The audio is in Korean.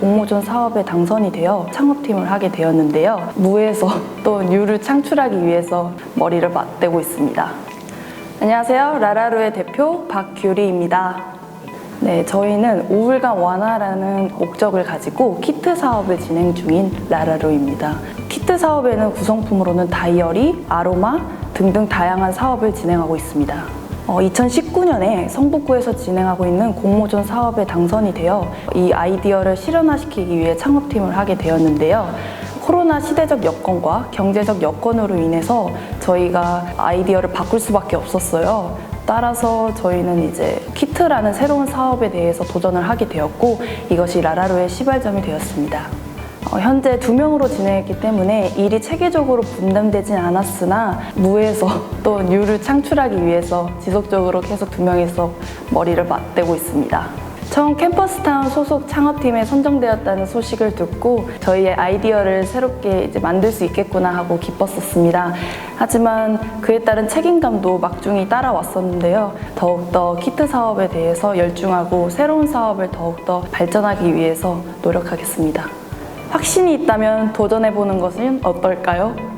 공모전 사업에 당선이 되어 창업팀을 하게 되었는데요. 무에서 또 뉴를 창출하기 위해서 머리를 맞대고 있습니다. 안녕하세요. 라라루의 대표 박규리입니다. 네, 저희는 우울감 완화라는 목적을 가지고 키트 사업을 진행 중인 라라루입니다. 키트 사업에는 구성품으로는 다이어리, 아로마 등등 다양한 사업을 진행하고 있습니다. 2019년에 성북구에서 진행하고 있는 공모전 사업에 당선이 되어 이 아이디어를 실현화시키기 위해 창업팀을 하게 되었는데요. 코로나 시대적 여건과 경제적 여건으로 인해서 저희가 아이디어를 바꿀 수밖에 없었어요. 따라서 저희는 이제 키트라는 새로운 사업에 대해서 도전을 하게 되었고 이것이 라라로의 시발점이 되었습니다. 어, 현재 두 명으로 진행했기 때문에 일이 체계적으로 분담되진 않았으나 무에서 또 뉴를 창출하기 위해서 지속적으로 계속 두 명이서 머리를 맞대고 있습니다. 처음 캠퍼스타운 소속 창업팀에 선정되었다는 소식을 듣고 저희의 아이디어를 새롭게 이제 만들 수 있겠구나 하고 기뻤었습니다. 하지만 그에 따른 책임감도 막중히 따라왔었는데요. 더욱더 키트 사업에 대해서 열중하고 새로운 사업을 더욱더 발전하기 위해서 노력하겠습니다. 확신이 있다면 도전해보는 것은 어떨까요?